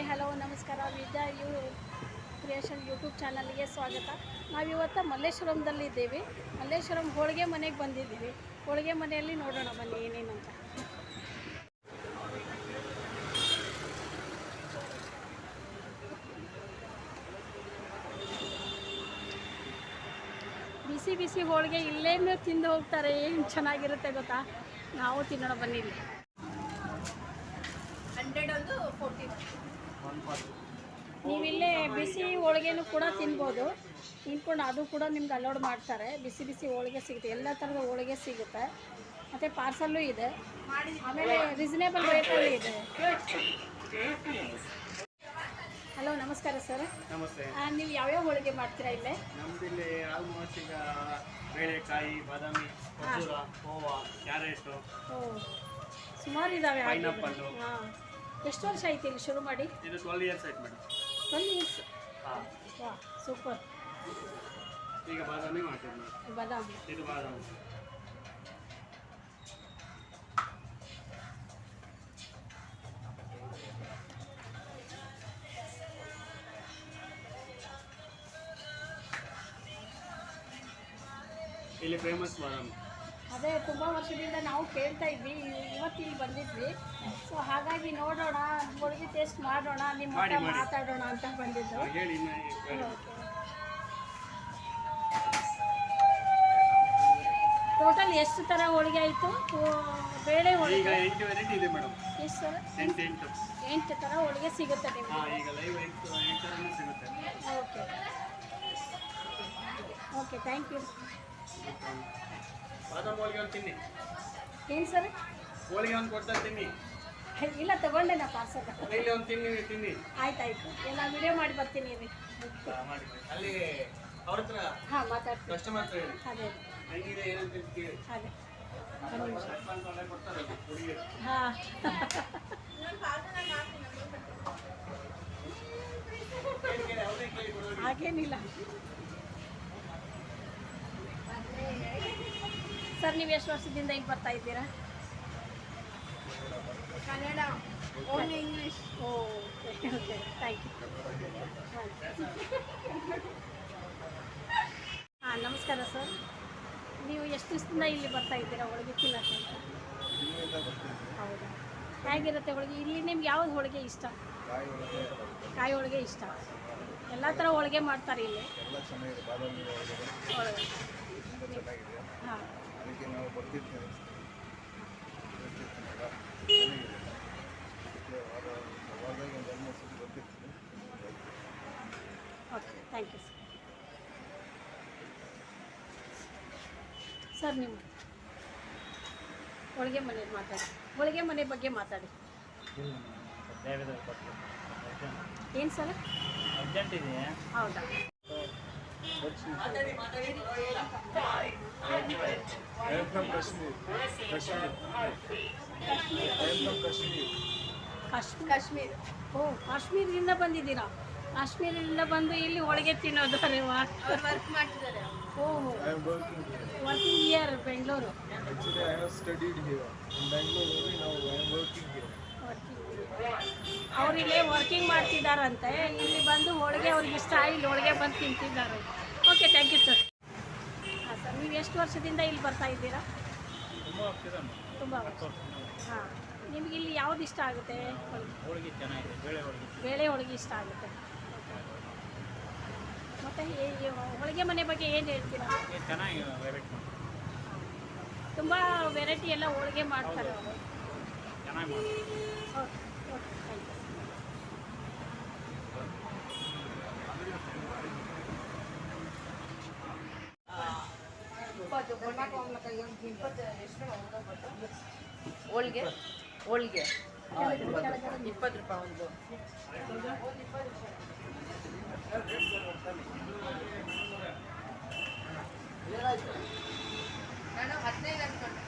Hi hello, ನಮಸ್ಕಾರ. ವಿದ್ಯಾ you creation YouTube ಚಾನಲ್ಗೆ ಸ್ವಾಗತ. ನಾವಿವತ್ತು ಮಲ್ಲೇಶ್ವರಂದಲ್ಲಿದ್ದೀವಿ ಮಲ್ಲೇಶ್ವರಂ ಹೋಳಿಗೆ ಮನೆಗೆ ಬಂದಿದ್ದೀವಿ. ಹೋಳಿಗೆ ಮನೆಯಲ್ಲಿ ನೋಡೋಣ, ಬನ್ನಿ, ಏನೇನು ಅಂತ. ಬಿಸಿ ಬಿಸಿ ಹೋಳಿಗೆ ಇಲ್ಲೇನು ತಿಂದು ಹೋಗ್ತಾರೆ, ಏನು ಚೆನ್ನಾಗಿರುತ್ತೆ ಗೊತ್ತಾ? ನಾವು ತಿನ್ನೋಣ, ಬನ್ನಿ ಇಲ್ಲಿ. ನೀವಿಲ್ಲೇ ಬಿಸಿ ಹೋಳಿಗೆನೂ ಕೂಡ ತಿನ್ಬೋದು. ತಿನ್ಕೊಂಡು ಅದು ಕೂಡ ನಿಮ್ಗೆ ಅಲೋಡ್ ಮಾಡ್ತಾರೆ. ಬಿಸಿ ಬಿಸಿ ಹೋಳಿಗೆ ಸಿಗುತ್ತೆ. ಎಲ್ಲ ಥರದ ಹೋಳಿಗೆ ಸಿಗುತ್ತೆ. ಮತ್ತು ಪಾರ್ಸಲ್ಲೂ ಇದೆ. ಆಮೇಲೆ ರೀಸನೇಬಲ್ ರೇಟಲ್ಲಿ ಇದೆ. ಹಲೋ ನಮಸ್ಕಾರ ಸರ್ ನಮಸ್ತೆ. ನೀವು ಯಾವ್ಯಾವ ಹೋಳಿಗೆ ಮಾಡ್ತೀರಾ ಇಲ್ಲೇ? ನಮ್ದಿಲ್ಲಿ ಆಲ್ಮೋಸ್ಟ್ ಈಗ ಬೇಳೆಕಾಯಿ ಬಾದಾಮಿ ಖರ್ಜೂರ ಕೋವಾ ಕ್ಯಾರೆಟು ಓ ಸುಮಾರು ಇದಾವೆ ಪೈನಾಪಲ್ಲು. ಹಾಂ. ಎಷ್ಟು ವರ್ಷ ಆಯ್ತು ಇಲ್ಲಿ ಶುರು ಮಾಡಿ? ಇದು ಟ್ವೆಲ್ ಇಯರ್ಸ್ ಆಯ್ತು ಮೇಡಮ್ ಇಯರ್ಸ್ ಹಾಂ. ವಾ ಸೂಪರ್ ಈಗ ಬಾದಾಮಿ ಮಾಡ್ತೀವಿ ಮೇಡಮ್ ಬಾದಾಮಿ. ಇದು ಬಾದಾಮಿ. ಇಲ್ಲಿ ಫೇಮಸ್ ಬಾದಾಮಿ. ಅದೇ ತುಂಬ ವರ್ಷದಿಂದ ನಾವು ಕೇಳ್ತಾ ಇದ್ವಿ ಇವ್- ಇವತ್ತು ಇಲ್ಲಿ ಬಂದಿದ್ವಿ. ಸೊ ಹಾಗಾಗಿ ನೋಡೋಣ ಹೋಳಿಗೆ ಟೇಸ್ಟ್ ಮಾಡೋಣ ನಿಮ್ಮ ಹತ್ರ ಮಾತಾಡೋಣ ಅಂತ ಬಂದಿದ್ದು. ಟೋಟಲ್ ಎಷ್ಟು ಥರ ಹೋಳಿಗೆ ಆಯಿತು? ಬೇಳೆ ಹೋಳಿಗೆ. ಎಂಟು ವೆರೈಟಿ ಇದೆ ಮೇಡಮ್ ಎಷ್ಟು ಸರ್? ಎಂಟು ಎಂಟು. ಎಂಟು ಥರ ಹೋಳಿಗೆ ಸಿಗುತ್ತೆ ನಿಮಗೆ. ಹಾಂ ಈಗ ಲೈವ್ ಎಂಟು ಎಂಟು ಥರನೂ ಸಿಗುತ್ತೆ. ಓಕೆ ಓಕೆ ಥ್ಯಾಂಕ್ ಯು ಬಾದಾಮಿ ಹೋಳಿಗೆ ಒಂದು ತಿನ್ನಿ. ಏನು ಸರ್? ಹೋಳಿಗೆ ಒಂದು ಕೊಡ್ತಾರೆ ತಿನ್ನಿ. ಇಲ್ಲ ತಗೊಂಡೆ ನಾ ಪಾರ್ಸಲ್ ಇಲ್ಲಿ ಒಂದು ತಿನ್ನಿ ತಿನ್ನಿ. ಆಯ್ತಾಯ್ತು. ಎಲ್ಲ ವಿಡಿಯೋ ಮಾಡಿ ಬರ್ತೀನಿ ರೀ ಮಾಡಿ. ಅಲ್ಲಿ ಅವ್ರ ಹತ್ರ ಹಾಂ ಮಾತಾಡ್ತೀನಿ. ಕಸ್ಟಮರ್ ಹತ್ರ ಹೇಳಿ. ಅದೇ. ಹೆಂಗಿದೆ ಏನಂತ ಕೇಳಿ. ಹಾಂ. ಹಾಗೇನಿಲ್ಲ. ಸರ್ ನೀವು ಎಷ್ಟು ವರ್ಷದಿಂದ ಇಲ್ಲಿ ಬರ್ತಾ ಇದ್ದೀರಾ? Kannada only English oh okay okay thank you ಹಾಂ ನಮಸ್ಕಾರ ಸರ್. ನೀವು ಎಷ್ಟು ದಿವಸದಿಂದ ಇಲ್ಲಿ ಬರ್ತಾ ಇದ್ದೀರಾ ಹೋಳಿಗೆ ತಿನ್ನೋಕ್ಕೆ ಅಂತ? ಹೌದಾ? ಹೇಗಿರುತ್ತೆ ಹೋಳಿಗೆ? ಇಲ್ಲಿ ನಿಮ್ಗೆ ಯಾವ್ದು ಹೋಳಿಗೆ ಇಷ್ಟ? ಕಾಯಿ ಹೋಳಿಗೆ ಇಷ್ಟ. ಎಲ್ಲ ಥರ ಹೋಳಿಗೆ ಮಾಡ್ತಾರೆ ಇಲ್ಲಿ. ಹಾಂ. ಅದಕ್ಕೆ ನಾವು ಬರ್ತಿರ್ತೇವೆ. ಬರ್ತಿರ್ತೀನಲ್ಲ? ಚೆನ್ನಾಗಿದೆ ಅದಕ್ಕೆ ವಾರ ವಾರದಾಗ ಒಂದು ಎರಡು ಮೂರು ಸತಿ ಬರ್ತಿರ್ತೀನಿ okay thank you sir sir ನೀವು ಹೋಳಿಗೆ ಮನೆ ಮಾತಾಡಿ. ಹೋಳಿಗೆ ಮನೆ ಬಗ್ಗೆ ಮಾತಾಡಿ. ಏನು ಸರ್ ಅರ್ಜೆಂಟ್ ಇದೆಯಾ? ಹೌದಾ? ಕಾಶ್ಮೀರ್. ಓ ಕಾಶ್ಮೀರದಿಂದ ಬಂದಿದ್ದೀರಾ? ಕಾಶ್ಮೀರದಿಂದ ಬಂದು ಇಲ್ಲಿ ಹೋಳಿಗೆ ತಿನ್ನೋದು ಅರೆ ಅವ್ರು ವರ್ಕ್ ಮಾಡ್ತಿದ್ದಾರೆ. ಓಹೋ I am working year Bengaluru actually I have studied here in ನಾವು ಐ ಆಮ್ ವರ್ಕಿಂಗ್ ಹಿಯರ್ ಅವ್ರು ಇಲ್ಲೇ ವರ್ಕಿಂಗ್ ಮಾಡ್ತಿದ್ದಾರಂತೆ. ಇಲ್ಲಿ ಬಂದು ಹೋಳಿಗೆ ಅವ್ರಿಗೆ ಇಷ್ಟ ಇಲ್ಲಿ ಹೋಳಿಗೆ ಬಂದು ತಿಂತಿದ್ದಾರೆ. ಓಕೆ ಥ್ಯಾಂಕ್ ಯು ಸರ್ ಹಾಂ ಸರ್ ನೀವು ಎಷ್ಟು ವರ್ಷದಿಂದ ಇಲ್ಲಿ ಬರ್ತಾ ಇದ್ದೀರಾ? ತುಂಬ ಹಾಂ ನಿಮ್ಗೆ ಇಲ್ಲಿ ಯಾವ್ದು ಇಷ್ಟ ಆಗುತ್ತೆ? ಹೋಳಿಗೆ ಹೋಳಿಗೆ ಚೆನ್ನಾಗಿದೆ ಬೇಳೆ ಹೋಳಿಗೆ. ಬೇಳೆ ಹೋಳಿಗೆ ಇಷ್ಟ ಆಗುತ್ತೆ. ಮತ್ತೆ ಹೋಳಿಗೆ ಮನೆ ಬಗ್ಗೆ ಏನು ಹೇಳ್ತೀರಾ? ಚೆನ್ನಾಗಿ ತುಂಬ ವೆರೈಟಿ ಎಲ್ಲ ಹೋಳಿಗೆ ಮಾಡ್ತಾರೆ ಚೆನ್ನಾಗಿ ಓಕೆ ಓಕೆ ಥ್ಯಾಂಕ್ ಯು ಇಪ್ಪತ್ತು ಇಪ್ಪತ್ತು ಎಷ್ಟು ಹೋಳಿಗೆ? ಹೋಳಿಗೆ. ಇಪ್ಪತ್ತು ರೂಪಾಯಿ. ಒಂದು. ನಾನು ಹದಿನೈದು ಅನ್ಕೊಂಡೆ.